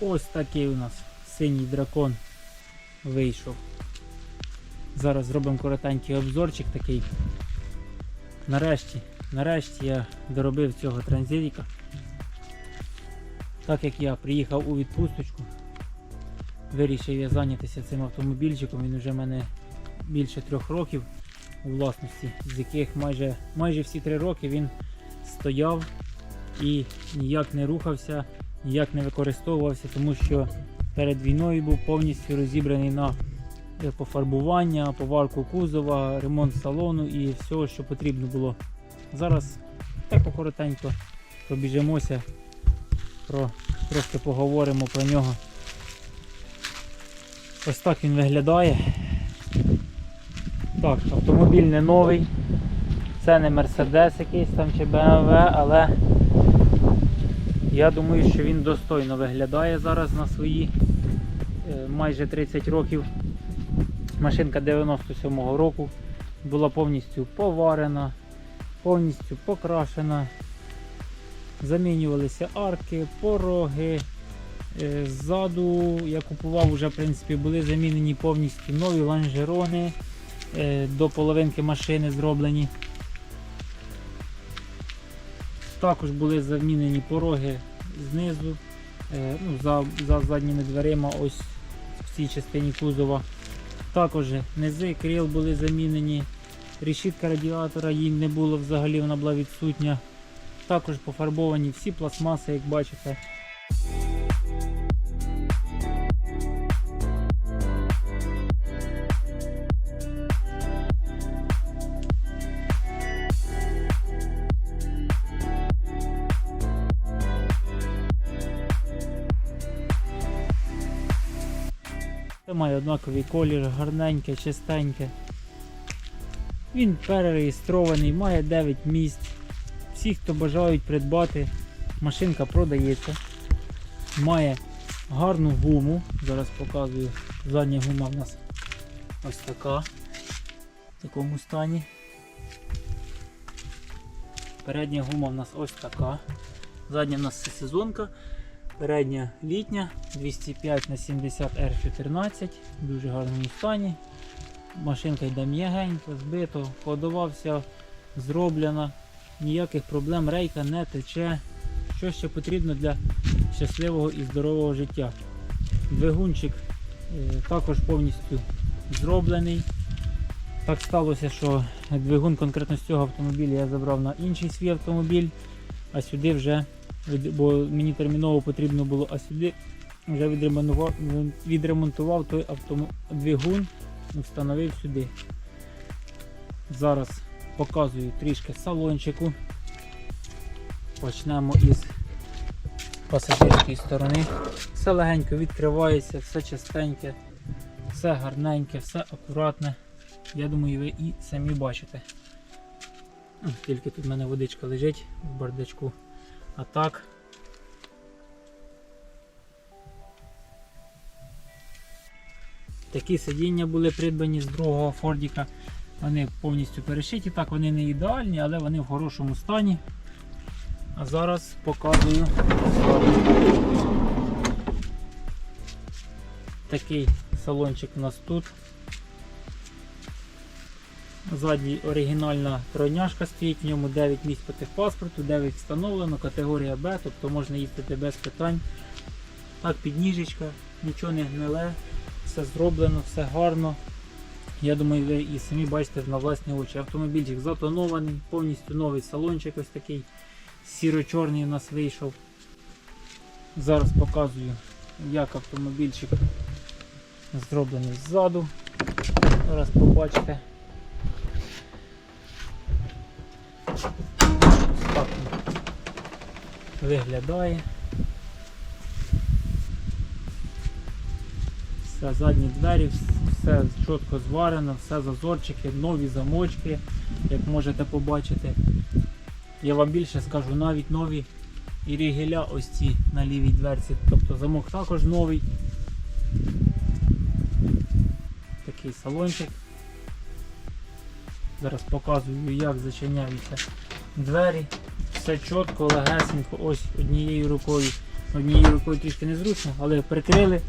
Ось такий у нас синій дракон вийшов. Зараз зробимо коротенький обзорчик такий. Нарешті, нарешті я доробив цього транзитіка. Так як я приїхав у відпусточку, вирішив я зайнятися цим автомобільчиком. Він вже в мене більше трьох років у власності, з яких майже, майже всі три роки він стояв і ніяк не рухався, ніяк не використовувався, тому що перед війною був повністю розібраний на пофарбування, поварку кузова, ремонт салону і всього, що потрібно було. Зараз так коротенько пробіжимося, про, трошки поговоримо про нього. Ось так він виглядає. Так, автомобіль не новий. Це не Mercedes якийсь там чи BMW, але я думаю, що він достойно виглядає зараз на свої е, майже 30 років. Машинка 97-го року була повністю поварена, повністю покрашена. Замінювалися арки, пороги. Е, Ззаду я купував, вже в принципі були замінені повністю нові лонжерони е, до половинки машини зроблені. Також були замінені пороги знизу, е, ну, за, за задніми дверима, ось в цій частині кузова. Також низи крил були замінені, решітка радіатора їй не було взагалі, вона була відсутня. Також пофарбовані всі пластмаси, як бачите. Має однаковий колір, гарненьке, чистеньке. Він перереєстрований, має 9 місць. Всі, хто бажають придбати, машинка продається. Має гарну гуму. Зараз показую. Задня гума в нас ось така. В такому стані. Передня гума в нас ось така. Задня в нас сезонка. Передня літня 205 на 70 R14 в дуже гарному стані. Машинка йде м'ягенько, збито, ходова вся зроблена, ніяких проблем рейка не тече. Що ще потрібно для щасливого і здорового життя. Двигунчик е, також повністю зроблений. Так сталося, що двигун конкретно з цього автомобіля я забрав на інший свій автомобіль, а сюди вже бо мені терміново потрібно було, а сюди вже відремонтував, відремонтував той автом... двигун, встановив сюди. Зараз показую трішки салончику. Почнемо із пасажирської сторони. Все легенько відкривається, все чистеньке, все гарненьке, все акуратне. Я думаю, ви і самі бачите. Тільки тут в мене водичка лежить в бардачку. А так. Такі сидіння були придбані з другого Фордіка. Вони повністю перешиті. Так, вони не ідеальні, але вони в хорошому стані. А зараз показую. Такий салончик у нас тут. Ззаді оригінальна тройняшка стоїть, в ньому 9 місць по техпаспорту, 9 встановлено, категорія Б, тобто можна їздити без питань. Так, підніжечка, нічого не гниле, все зроблено, все гарно. Я думаю, ви і самі бачите на власні очі. Автомобільчик затонований, повністю новий салончик ось такий сіро-чорний у нас вийшов. Зараз показую, як автомобільчик зроблений ззаду. Зараз побачите. Виглядає. Все, задні двері, все чітко зварено, все зазорчики, нові замочки, як можете побачити. Я вам більше скажу, навіть нові і рігеля ось ці на лівій дверці. Тобто замок також новий. Такий салончик. Зараз показую, як зачиняються двері. Все чітко, легесенько, ось однією рукою. Однією рукою трішки незручно, але прикрили,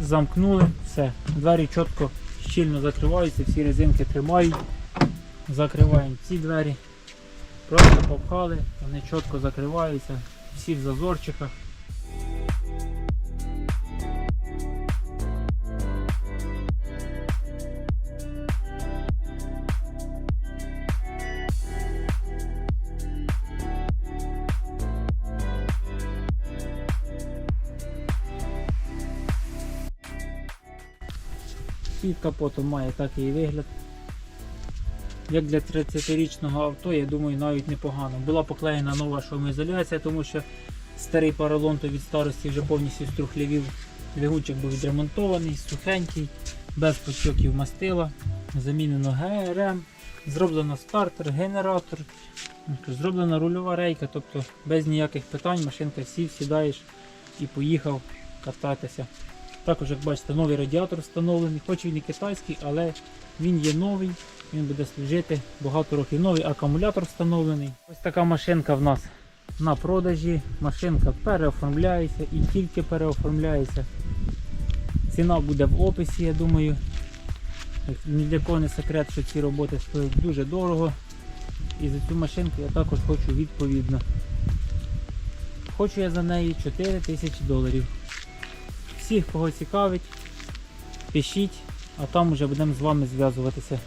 замкнули, все. Двері чітко, щільно закриваються, всі резинки тримають. Закриваємо ці двері. Просто попхали, вони чітко закриваються, всі в зазорчиках. Під капотом має такий вигляд. Як для 30-річного авто, я думаю, навіть непогано. Була поклеєна нова шумоізоляція, тому що старий паралон то від старості вже повністю струхлявів. Двигунчик був відремонтований, сухенький, без потьоків мастила. Замінено ГРМ, зроблено стартер, генератор, зроблена рульова рейка, тобто без ніяких питань машинка сів, сідаєш і поїхав кататися. Також, як бачите, новий радіатор встановлений, хоч він і китайський, але він є новий, він буде служити багато років. Новий акумулятор встановлений. Ось така машинка в нас на продажі. Машинка переоформляється і тільки переоформляється. Ціна буде в описі, я думаю. Ні для кого не секрет, що ці роботи стоять дуже дорого. І за цю машинку я також хочу відповідно. Хочу я за неї 4 тисячі доларів. Всіх, кого цікавить, пишіть, а там вже будемо з вами зв'язуватися.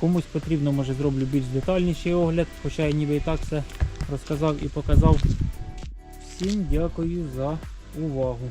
Комусь потрібно, може зроблю більш детальніший огляд, хоча я ніби і так все розказав і показав. Всім дякую за увагу.